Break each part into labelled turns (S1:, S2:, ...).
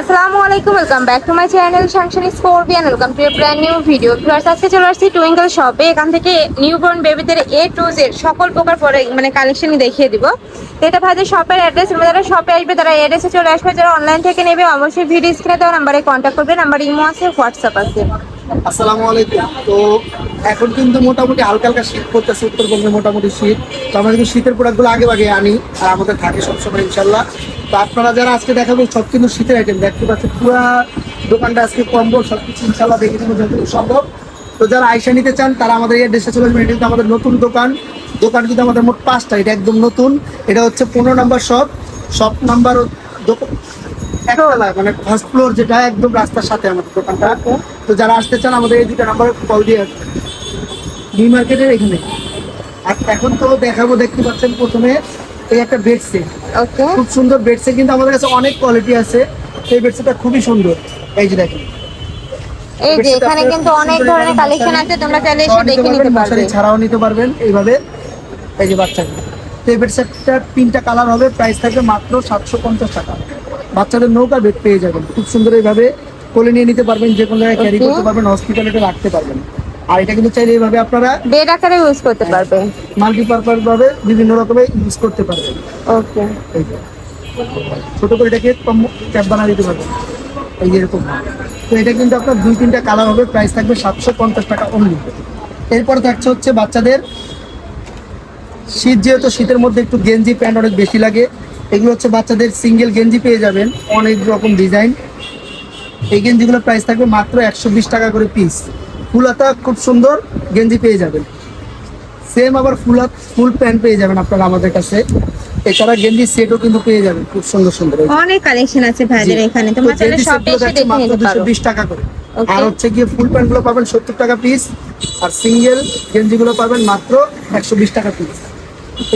S1: আসসালামু আলাইকুম welcome back to my channel sanction scorpion welcome to brand new video viewers আজকে চলে আসছি টুইঙ্কল শপে এখান থেকে নিউবর্ন বেবিদের এ টু জেড সকল প্রকার পরে মানে কালেকশনই দেখিয়ে দিব। এটা ভাইদের শপের অ্যাড্রেস যারা শপে আসবে, তারা অ্যাড্রেসে চলে আসবে। যারা অনলাইন থেকে নেবে, অবশ্যই ভিডিও স্ক্রিনে দেওয়া নাম্বারে কন্ট্যাক্ট করবে। নাম্বার ইমো আছে হোয়াটসঅ্যাপ আছে।
S2: আসসালামু আলাইকুম। তো এখন কিন্তু মোটামুটি হালকা হালকা শীত পড়তেছে, উত্তরবঙ্গে মোটামুটি শীত। তো আমরা কিন্তু শীতের প্রোডাক্টগুলো আগে আগে আনি আর আমাদের থাকে সবসময় ইনশাল্লাহ তো আপনারা যারা আজকে দেখাবো সব কিন্তু শীতের আইটেম দেখতে পাচ্ছেন পুরো দোকানটা আজকে কম্বল সব কিছু ইনশাল্লাহ দেখে দেবো যতটুকু সম্ভব। তো যারা আইসা নিতে চান, তারা আমাদের এই দেশে চলে আসবেন। এটা কিন্তু আমাদের নতুন দোকান। দোকান কিন্তু আমাদের মোট পাঁচটা। এটা একদম নতুন। এটা হচ্ছে পনেরো নাম্বার শপ শপ নাম্বার একতলা মানে ফার্স্ট ফ্লোর যেটা একদম রাস্তার সাথে আমাদের দোকানটা। তো যারা আসতে চান আমাদের এই দুটো নাম্বারে কল দিয়ে আসবেন। নিউ মার্কেটের এখানে। আর এখন তো দেখাবো দেখতে পাচ্ছেন প্রথমে এই একটা বেড সেট খুব সুন্দর বেড সেট কিন্তু আমাদের কাছে অনেক কোয়ালিটি আছে। এই বেড সেটটা খুবই সুন্দর। এই যে দেখেন।
S1: এই যে এখানে কিন্তু অনেক ধরনের কালেকশন আছে তোমরা চাইলে এসে দেখে নিতে পারবে।
S2: ছাড়াও নিতে পারবেন এইভাবে। এই যে বাচ্চাকে তো এই বেড সেটটার তিনটা কালার হবে প্রাইস থাকবে মাত্র সাতশো পঞ্চাশ টাকা। বাচ্চাদের নৌকা বেড পেয়ে যাবেন। খুব সুন্দর এইভাবে কোলে নিয়ে নিতে পারবেন যে কোনো জায়গায় ক্যারি করতে পারবেন হসপিটালে রাখতে পারবেন। আর এটা কিন্তু চাইলে এইভাবে আপনারা
S1: বেড আকারে ইউজ করতে পারবে
S2: মাল্টিপারপাস ভাবে বিভিন্ন রকমের ইউজ করতে পারবেন।
S1: ওকে
S2: ছোট করে এটাকে ক্যাপ বানিয়ে দিতে পারবেন। এই এরকম। তো এটা কিন্তু আপনার দুই তিনটা কালার হবে প্রাইস থাকবে সাতশো পঞ্চাশ টাকা অনলি এরপরে থাকছে হচ্ছে বাচ্চাদের শীত যেহেতু শীতের মধ্যে একটু গেঞ্জি প্যান্ট অনেক বেশি লাগে এগুলো হচ্ছে বাচ্চাদের সিঙ্গেল গেঞ্জি পেয়ে যাবেন অনেক রকম ডিজাইন। এই গেঞ্জিগুলোর প্রাইস থাকবে মাত্র একশো বিশ টাকা করে পিস ফুলাতা খুব সুন্দর গেঞ্জি পেয়ে যাবেন। সেম আবার ফুল ফুল প্যান্ট পেয়ে যাবেন আপনারা আমাদের কাছে। এছাড়া গেঞ্জি সেটও কিন্তু পেয়ে যাবেন খুব সুন্দর সুন্দর।
S1: অনেক কালেকশন আছে ভাইদের এখানে তোমরা চাইলে শপে এসে দেখে নিতে পারো।
S2: বিশ টাকা করে। আর হচ্ছে গিয়ে ফুল প্যান্টগুলো পাবেন সত্তর টাকা পিস আর সিঙ্গেল গেঞ্জি গুলো পাবেন মাত্র একশো বিশ টাকা পিস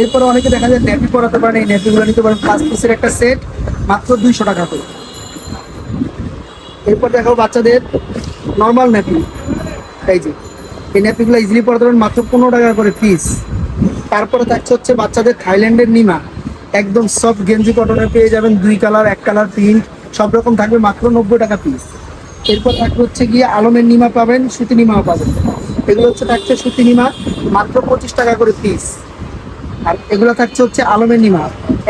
S2: এরপরে অনেকে দেখা যায় ন্যাপি পরাতে পারেন, এই ন্যাপি গুলো নিতে পারেন পাঁচ পিসের একটা সেট মাত্র দুইশো টাকা করে। এরপর দেখো বাচ্চাদের নর্মাল ন্যাপি এই যে, এই ন্যাপিগুলো ইজিলি পরাতে পারেন, মাত্র পনেরো টাকা করে পিস তারপরে থাকছে হচ্ছে বাচ্চাদের থাইল্যান্ডের নিমা। একদম সফট গেঞ্জি কটনের পেয়ে যাবেন, দুই কালার এক কালার প্রিন্ট সব রকম থাকবে, মাত্র নব্বই টাকা পিস এরপর থাকবে হচ্ছে গিয়ে আলমের নিমা পাবেন, সুতি নিমাও পাবেন। এগুলো হচ্ছে থাকছে সুতি নিমা, মাত্র পঁচিশ টাকা করে পিস আর এগুলো থাকছে হচ্ছে আলমের নিমা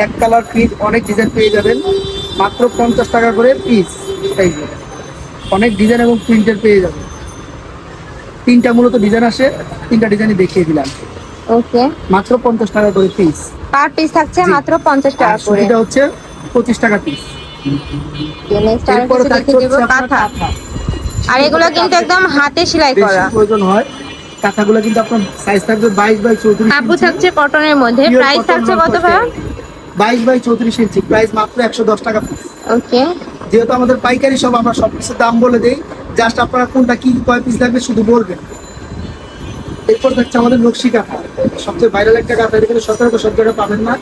S2: এক কালার প্রিন্ট অনেক ডিজাইন পেয়ে যাবেন। মাত্র পঞ্চাশ টাকা করে পিস অনেক ডিজাইন এবং প্রিন্টের পেয়ে যাবেন। তিনটা মূলত ডিজাইন আসে তিনটা ডিজাইনই দেখিয়ে দিলাম।
S1: ওকে।
S2: মাত্র পঞ্চাশ টাকা করে পিস
S1: পার পিস থাকছে মাত্র পঞ্চাশ টাকা করে।
S2: সুতিটা হচ্ছে পঁচিশ টাকা পিস।
S1: আর এগুলো কিন্তু একদম হাতে সেলাই করা।
S2: প্রয়োজন হয়। কাঁথাগুলো কিন্তু আপনার সাইজ থাকবে বাইশ বাই চৌত্রিশ
S1: কাপড় থাকছে কটনের মধ্যে। প্রাইস থাকছে কত ভাইয়া
S2: বাইশ বাই চৌত্রিশ ইঞ্চি প্রাইস মাত্র একশো দশ টাকা
S1: ওকে
S2: যেহেতু আমাদের পাইকারি সব আমরা সব কিছুর দাম বলে দেই। জাস্ট আপনারা কোনটা কি কয় পিস লাগবে শুধু বলবেন। এরপর থাকছে আমাদের নকশি কাঁথা। সবচেয়ে ভাইরাল একটা কাঁথা এখানে সচরাচর সব জায়গায় পাবেন না।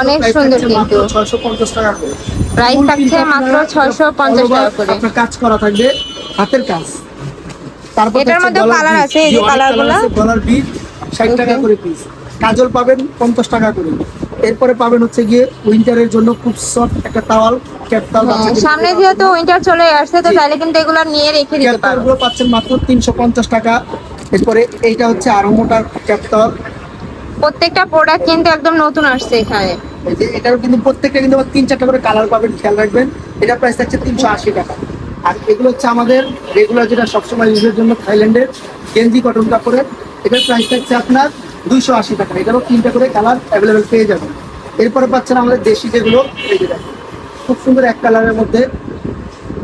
S1: অনেক সুন্দর
S2: মাত্র
S1: কিন্তু।
S2: 650 টাকা করে।
S1: প্রাইস থাকছে মাত্র
S2: আপনারা
S1: ছয়শো পঞ্চাশ
S2: all over
S1: টাকা করে।
S2: আপনার কাজ করা থাকবে হাতের কাজ। তারপর
S1: এটার colour
S2: bead।
S1: আছে, এই যে colour
S2: গলার বিট ষাট টাকা করে পিস কাজল পাবেন পঞ্চাশ টাকা করে। এরপরে পাবেন হচ্ছে গিয়ে উইন্টারের জন্য খুব সফট একটা তাওয়াল ক্যাপ তাওয়াল
S1: হ্যাঁ, সামনে। যেহেতু উইন্টার চলে আসছে তো তাহলে কিন্তু এগুলো নিয়ে রেখে দিতে
S2: ক্যাপ
S1: পারো।
S2: তাওয়ালগুলো পাচ্ছেন মাত্র তিনশো পঞ্চাশ টাকা। এরপরে এইটা হচ্ছে আরও মোটা ক্যাপ
S1: প্রত্যেকটা প্রোডাক্ট কিন্তু একদম নতুন আসছে এখানে।
S2: এই যে এটারও কিন্তু প্রত্যেকটা কিন্তু তিন চারটা করে কালার পাবেন খেয়াল রাখবেন। এটা প্রাইস থাকছে তিনশো আশি টাকা। আর এগুলো হচ্ছে আমাদের রেগুলার যেটা সবসময় ইউজের জন্য থাইল্যান্ডের গেঞ্জি কটন কাপড়ের। এটার প্রাইস থাকছে আপনার দুইশো আশি টাকা। এটারও তিনটা করে কালার অ্যাভেলেবেল পেয়ে যাবেন। এরপরে পাচ্ছেন আমাদের দেশি যেগুলো খুব সুন্দর এক কালারের মধ্যে।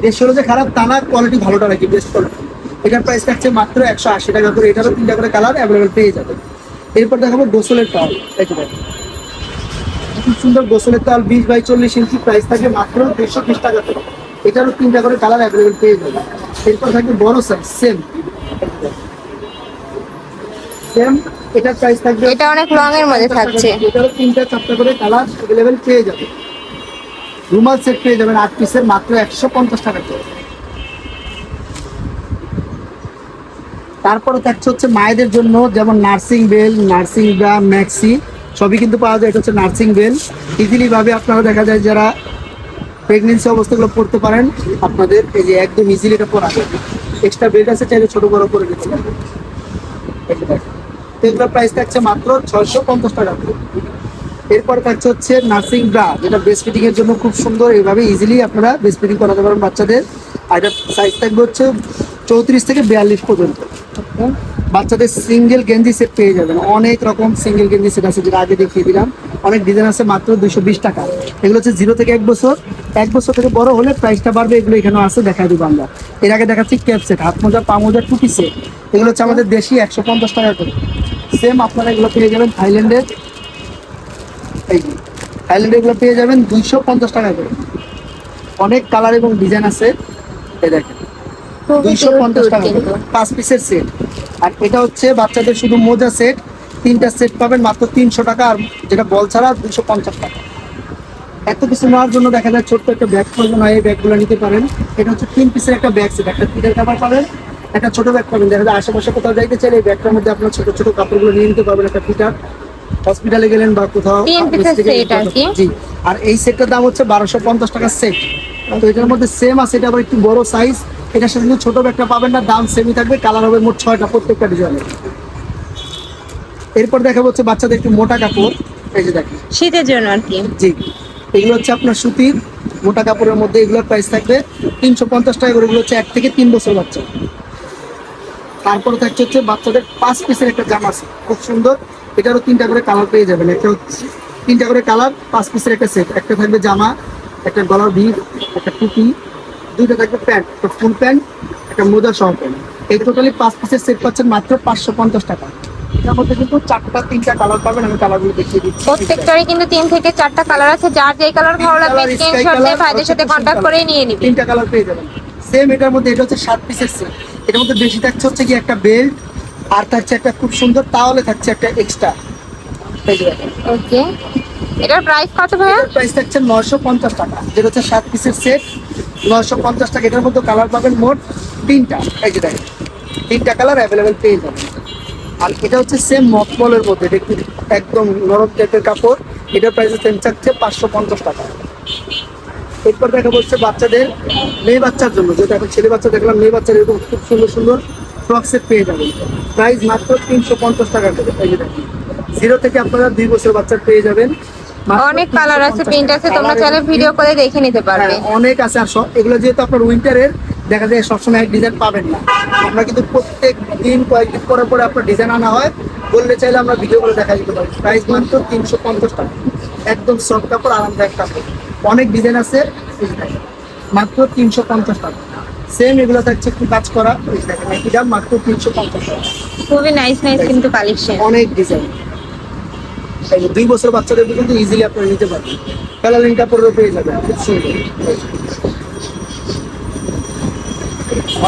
S2: দেশি হলো যে খারাপ, তা না কোয়ালিটি ভালোটা রাখি বেস্ট কোয়ালিটি এটার প্রাইস থাকছে মাত্র একশো আশি টাকা করে। এটারও তিনটা করে কালার অ্যাভেলেবেল পেয়ে যাবেন। এরপর দেখাবো গোসলের টাওয়াল এই যে খুব সুন্দর গোসলের তাল বিশ বাই চল্লিশ ইঞ্চি প্রাইস থাকে মাত্র দুশো বিশ টাকা এটারও তিনটা করে কালার অ্যাভেলেবেল পেয়ে যাবে। এরপর থাকবে বড় সাইজ সেম সেম এটার প্রাইস থাকবে
S1: এটা অনেক লং এর মধ্যে থাকছে।
S2: এটারও তিনটা চারটা করে কালার অ্যাভেলেবেল পেয়ে যাবে। রুমাল সেট পেয়ে যাবেন আট পিসের মাত্র একশো পঞ্চাশ টাকা করে। তারপরে থাকছে হচ্ছে মায়েদের জন্য যেমন nursing belt nursing bra maxi সবই কিন্তু পাওয়া যায়। এটা হচ্ছে নার্সিং বেল ইজিলি ভাবে আপনারা দেখা যায় যারা প্রেগনেন্সি অবস্থাগুলো পড়তে পারেন। আপনাদের এই যে একদম ইজিলি এটা পরা যাবে। এক্সট্রা বেল্ট আছে, চাইলে ছোট বড় করে দেখেন। এগুলোর প্রাইস থাকছে মাত্র ছয়শো পঞ্চাশ টাকা। এরপর থাকছে হচ্ছে নার্সিং ব্রা যেটা ব্রেস্ট ফিডিং এর জন্য খুব সুন্দর। এইভাবে ইজিলি আপনারা ব্রেস্ট ফিটিং করাতে পারেন বাচ্চাদের। আর এটা সাইজ থাকবে হচ্ছে চৌত্রিশ থেকে বিয়াল্লিশ পর্যন্ত। বাচ্চাদের সিঙ্গেল গেঞ্জি সেট পেয়ে যাবেন। অনেক রকম সিঙ্গেল গেঞ্জি সেট আছে, যেটা আগে দেখিয়ে দিলাম। অনেক ডিজাইন আছে মাত্র দুশো বিশ টাকা। এগুলো হচ্ছে জিরো থেকে এক বছর। এক বছর থেকে বড় হলে প্রাইসটা বাড়বে এগুলো এখানে আছে দেখা দিব আমরা। এর আগে দেখাচ্ছি ক্যাপ সেট হাত মোজা পা মোজা টুপি সেট এগুলো হচ্ছে আমাদের দেশি একশো পঞ্চাশ টাকা করে। সেম আপনারা এগুলো পেয়ে যাবেন থাইল্যান্ডের থাইল্যান্ডে এগুলো পেয়ে যাবেন দুইশো পঞ্চাশ টাকা করে। অনেক কালার এবং ডিজাইন আছে। এই দেখেন দুইশো পঞ্চাশ টাকা করে। পাঁচ পিসের সেট আর এটা হচ্ছে বাচ্চাদের শুধু মোজা সেট তিনটা সেট পাবেন মাত্র তিনশো টাকা আর যেটা বল ছাড়া দুইশো পঞ্চাশ টাকা। এত কিছু নেওয়ার জন্য দেখা যায় ছোট্ট একটা ব্যাগ প্রয়োজন হয় এই ব্যাগগুলো নিতে পারেন। এটা হচ্ছে তিন পিসের একটা ব্যাগ সেট একটা পিঠের কাপড় পাবেন একটা ছোট ব্যাগ পাবেন। দেখা যায় আশেপাশে কোথাও যাইতে চাইলে এই ব্যাগটার মধ্যে আপনার ছোট ছোট কাপড়গুলো নিয়ে নিতে পারবেন একটা পিঠার হসপিটালে গেলেন বা কোথাও? জি। আর এই সেটটার দাম হচ্ছে বারোশো পঞ্চাশ টাকার সেট তো এটার মধ্যে সেম আছে এটা আবার একটু বড় সাইজ এটার সাথে কিন্তু ছোট ব্যাগটা পাবেন না দাম সেমই থাকবে কালার হবে মোট ছয়টা প্রত্যেকটা ডিজাইনের এরপর দেখা হচ্ছে বাচ্চাদের একটু মোটা কাপড়। এই যে দেখেন।
S1: শীতের জন্য আর কি।
S2: জি। এগুলো হচ্ছে আপনার সুতির মোটা কাপড়ের মধ্যে এগুলোর প্রাইস থাকবে তিনশো পঞ্চাশ টাকা করে। এগুলো হচ্ছে এক থেকে তিন বছর বাচ্চা। তারপরে থাকছে হচ্ছে বাচ্চাদের পাঁচ পিসের একটা জামা আছে। খুব সুন্দর। এটারও তিনটা করে কালার পেয়ে যাবেন। একটা হচ্ছে তিনটা করে কালার পাঁচ পিসের একটা সেট একটা থাকবে জামা, একটা গলার ভিড় একটা টুপি, দুইটা থাকবে প্যান্ট, একটা ফুল প্যান্ট, একটা মোজা সহ প্যান্ট। এই টোটালি পাঁচ পিসের সেট পাচ্ছেন মাত্র পাঁচশো পঞ্চাশ টাকা। এটার মধ্যে কিন্তু চারটা তিনটা কালার পাবেন আমি কালারগুলো দেখিয়ে দিচ্ছি।
S1: প্রত্যেকটারই কিন্তু তিন থেকে চারটা কালার আছে যার যেই কালার ভালো লাগবে স্ক্রিনশট দিয়ে ভাইদের সাথে করে নিয়ে নিবি।
S2: তিনটা কালার পেয়ে যাবেন। সেম এটার মধ্যে এটা হচ্ছে সাত পিসের সেট এটার মধ্যে বেশি থাকছে হচ্ছে কি একটা বেল্ট আর থাকছে একটা খুব সুন্দর তাহলে থাকছে একটা এক্সট্রা
S1: ওকে এটার প্রাইস কত ভাইয়া?
S2: প্রাইস থাকছে নয়শো পঞ্চাশ টাকা। যেটা হচ্ছে সাত পিসের সেট নয়শো পঞ্চাশ টাকা। এটার মধ্যে কালার পাবেন মোট তিনটা। এই যে দেখেন। তিনটা কালার অ্যাভেলেবেল পেয়ে যাবেন। আর এটা হচ্ছে সেম মকমলের মধ্যে একটু একদম নরম টাইপের কাপড়। এটার প্রাইস সেম থাকছে পাঁচশো পঞ্চাশ টাকা। এরপর দেখা হচ্ছে বাচ্চাদের মেয়ে বাচ্চার জন্য। যেটা এখন ছেলে বাচ্চা দেখলাম মেয়ে বাচ্চার এরকম খুব সুন্দর সুন্দর ফ্রক সেট পেয়ে যাবেন। প্রাইস মাত্র তিনশো পঞ্চাশ টাকা করে। এই দেখেন জিরো থেকে আপনারা দুই বছর বাচ্চা পেয়ে যাবেন।
S1: অনেক কালার আছে প্রিন্ট আছে তোমরা চাইলে ভিডিও করে দেখে নিতে পারবে।
S2: হ্যাঁ, অনেক আছে। আর সব এগুলো যেহেতু আপনার উইন্টারের দেখা যায় সবসময় এক ডিজাইন পাবেন না। আমরা কিন্তু প্রত্যেক দিন কয়েকদিন পরে পরে আপনার ডিজাইন আনা হয়। বললে চাইলে আমরা ভিডিও করে দেখা দিতে পারি। প্রাইস মাত্র তিনশো পঞ্চাশ টাকা। একদম সফট কাপড় আরামদায়ক কাপড়। অনেক ডিজাইন আছে মাত্র তিনশো পঞ্চাশ টাকা। সেম এগুলো থাকছে একটু কাজ করা? একই দাম মাত্র তিনশো পঞ্চাশ টাকা।
S1: খুবই নাইস নাইস কিন্তু কালেকশন
S2: অনেক ডিজাইন দুই বছর বাচ্চাদের কিন্তু ইজিলি আপনারা নিতে পারবেন। কালারিং কাপড়ও পেয়ে যাবেন খুব সুন্দর।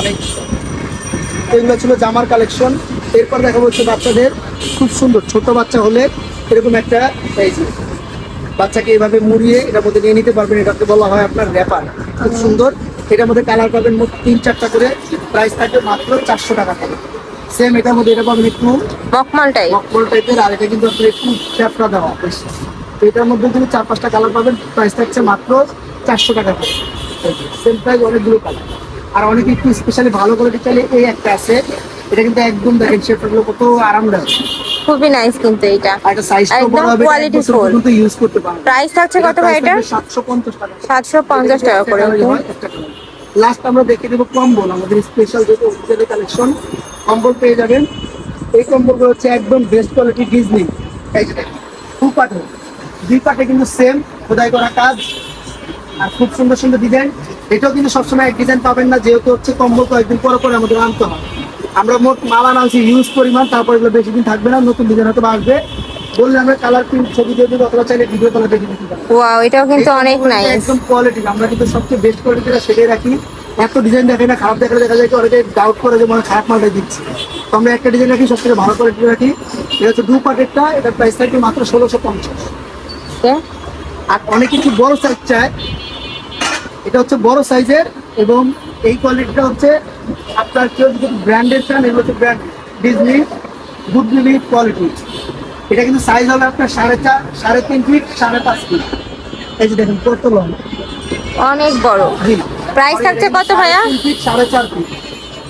S2: অনেক এগুলো ছিল জামার কালেকশন। এরপর দেখা হচ্ছে বাচ্চাদের। খুব সুন্দর ছোট বাচ্চা হলে এরকম একটা এই যে বাচ্চাকে এভাবে মুড়িয়ে এটার মধ্যে নিয়ে নিতে পারবেন। এটাকে বলা হয় আপনার র্যাপার খুব সুন্দর। এটার মধ্যে কালার পাবেন মোট তিন চারটা করে। প্রাইস থাকবে মাত্র চারশো টাকা করে। সেম এটার মধ্যে এটা পাবেন একটু
S1: টাইপ
S2: মকমল টাইপের আর এটা কিন্তু আপনার একটু চ্যাপটা দেওয়া। বেশি। তো এটার মধ্যে কিন্তু চার পাঁচটা কালার পাবেন। প্রাইস থাকছে মাত্র চারশো টাকা করে। সেম প্রাইস অনেকগুলো কালার আর অনেকে একটু স্পেশালি ভালো কোয়ালিটি চাইলে এই একটা আছে। এটা কিন্তু একদম দেখেন শেপগুলো কত আরামদায়ক।
S1: খুবই নাইস কিন্তু এটা।
S2: এটা সাইজটাও বড় হবে বছর
S1: full।
S2: ইউজ করতে পারবেন।
S1: প্রাইস থাকছে কত ভাই এটা?
S2: সাতশো পঞ্চাশ টাকা।
S1: সাতশো পঞ্চাশ টাকা করে
S2: লাস্ট আমরা দেখে দেবো কম্বল আমাদের স্পেশাল যেটা অফিসিয়ালি কালেকশন কম্বল পেয়ে যাবেন। এই কম্বলগুলো হচ্ছে একদম বেস্ট কোয়ালিটি ডিজনি এই যে দুই পাটে কিন্তু সেম খোদাই করা কাজ। আর খুব সুন্দর সুন্দর ডিজাইন এটাও কিন্তু সবসময় এক ডিজাইন পাবেন না যেহেতু হচ্ছে কম্বল কয়েকদিন পরে পরে আমাদের আনতে হয়। আমরা মোট মাল আনা হচ্ছে ইউজ পরিমাণ তারপর এগুলো বেশি দিন থাকবে না নতুন ডিজাইন হয়তো আসবে। বললে আমরা কালার প্রিন্ট ছবি দিয়ে দিবো অথবা চাইলে ভিডিও কলে দেখে দিতে পারি।
S1: ওয়াও এটাও কিন্তু অনেক নাইস
S2: একদম কোয়ালিটি আমরা কিন্তু সবচেয়ে বেস্ট কোয়ালিটিটা সেটাই রাখি। এত ডিজাইন দেখে না খারাপ দেখালে দেখা যায় কি অনেকে ডাউট করে যে মনে খারাপ মালটাই দিচ্ছি। তো আমরা একটা ডিজাইন রাখি সবথেকে ভালো কোয়ালিটি রাখি। এটা হচ্ছে দু প্যাকেটটা এটার প্রাইস থাকবে মাত্র ষোলোশো পঞ্চাশ। আর অনেক কিছু বড় সাইজ চায় এটা হচ্ছে বড় সাইজের এবং এই কোয়ালিটিটা হচ্ছে আপনার কেউ যদি ব্র্যান্ডের চান এগুলো হচ্ছে ব্র্যান্ড ডিজনি গুড বিলি কোয়ালিটি। এটা কিন্তু সাইজ হবে আপনার সাড়ে চার সাড়ে তিন ফিট সাড়ে পাঁচ ফিট এই যে দেখুন কত লং
S1: অনেক বড়। প্রাইস থাকছে কত ভাইয়া?
S2: সাড়ে চার ফিট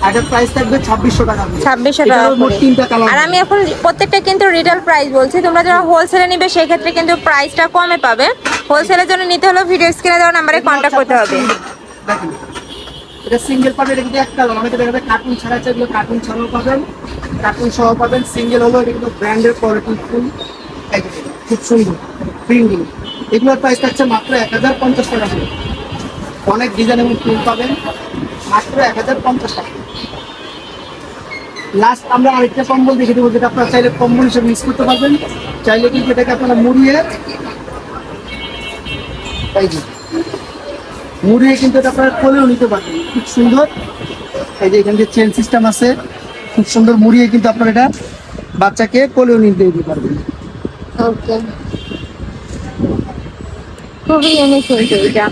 S2: এটার প্রাইস থাকবে ছাব্বিশশো টাকা করে।
S1: ছাব্বিশশো টাকা
S2: এটারও মোট তিনটা কালার
S1: আর আমি এখন প্রত্যেকটা কিন্তু রিটেল প্রাইস বলছি। তোমরা যারা হোলসেলে নিবে সেই ক্ষেত্রে কিন্তু প্রাইসটা কমে পাবে। হোলসেলের জন্য নিতে হলে ভিডিও স্ক্রিনে দেওয়া নাম্বারে কন্ট্যাক্ট করতে হবে।
S2: দেখেন এটা সিঙ্গেল পাবেন এটা কিন্তু এক কালার অনেকে দেখা যায় কার্টুন ছাড়া কার্টুন ছাড়াও পাবেন। কার্টুন সহ পাবেন। সিঙ্গেল হলো এটা কিন্তু ব্র্যান্ডের কোয়ালিটি ফুল খুব সুন্দর। প্রিন্টিং এগুলোর প্রাইস থাকছে মাত্র এক হাজার পঞ্চাশ টাকা অনেক ডিজাইন এবং প্রিন্ট পাবেন। মাত্র এক হাজার পঞ্চাশ টাকা। লাস্ট আমরা আরেকটা কম্বল দেখে দেবো যেটা আপনারা চাইলে কম্বল হিসেবে ইউজ করতে পারবেন। চাইলে কিন্তু এটাকে আপনারা মুড়িয়ে এই যে। মুড়িয়ে কিন্তু এটা আপনারা কোলেও নিতে পারবেন। খুব সুন্দর। এই যে এখানে যে চেন সিস্টেম আছে খুব সুন্দর মুড়িয়ে কিন্তু আপনারা এটা বাচ্চাকে কোলেও নিতে দিতে পারবেন।
S1: ওকে খুবই ইউনিক কিন্তু এটা।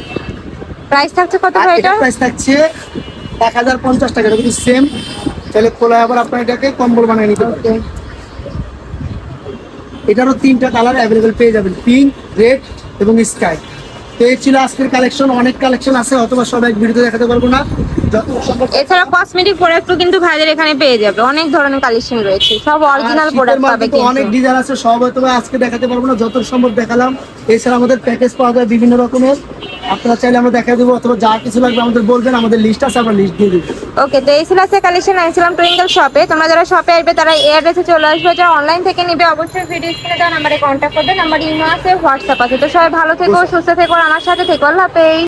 S1: প্রাইস থাকছে কত
S2: এটা প্রাইস থাকছে এক হাজার পঞ্চাশ টাকা। কিন্তু সেম তাহলে খোলা আবার আপনার এটাকে কম্বল বানিয়ে নিতে পারবেন। এটারও তিনটা কালার অ্যাভেলেবেল পেয়ে যাবেন পিঙ্ক রেড এবং স্কাই তো এই ছিল আজকের কালেকশন অনেক কালেকশন আছে, অথবা সবাই ভিডিওতে দেখাতে পারব না।
S1: এছাড়া কসমেটিক প্রোডাক্টও কিন্তু ভাইদের এখানে পেয়ে যাবে। অনেক ধরনের কালেকশন রয়েছে। সব অরিজিনাল প্রোডাক্ট পাবে
S2: কিন্তু অনেক ডিজাইন আছে সব হয়তো আজকে দেখাতে পারব না যত সম্ভব দেখালাম। এছাড়া আমাদের প্যাকেজ পাওয়া যায় বিভিন্ন রকমের। আপনারা চাইলে আমরা দেখা দেবো অথবা যা কিছু লাগবে আমাদের বলবেন আমাদের লিস্ট আছে আমরা লিস্ট দিয়ে দেবো।
S1: ওকে তো এই ছিল আজকে কালেকশন আনছিলাম টুইঙ্গল শপে তোমরা যারা শপে আসবে তারা এই অ্যাড্রেসে চলে আসবে। যারা অনলাইন থেকে নিবে অবশ্যই ভিডিও স্ক্রিনে দেওয়া নাম্বারে কন্ট্যাক্ট করবে। নাম্বার ইমো আছে হোয়াটসঅ্যাপ আছে। তো সবাই ভালো থেকো সুস্থ থেকো আমার সাথে থেকো। আল্লাহ হাফেজ।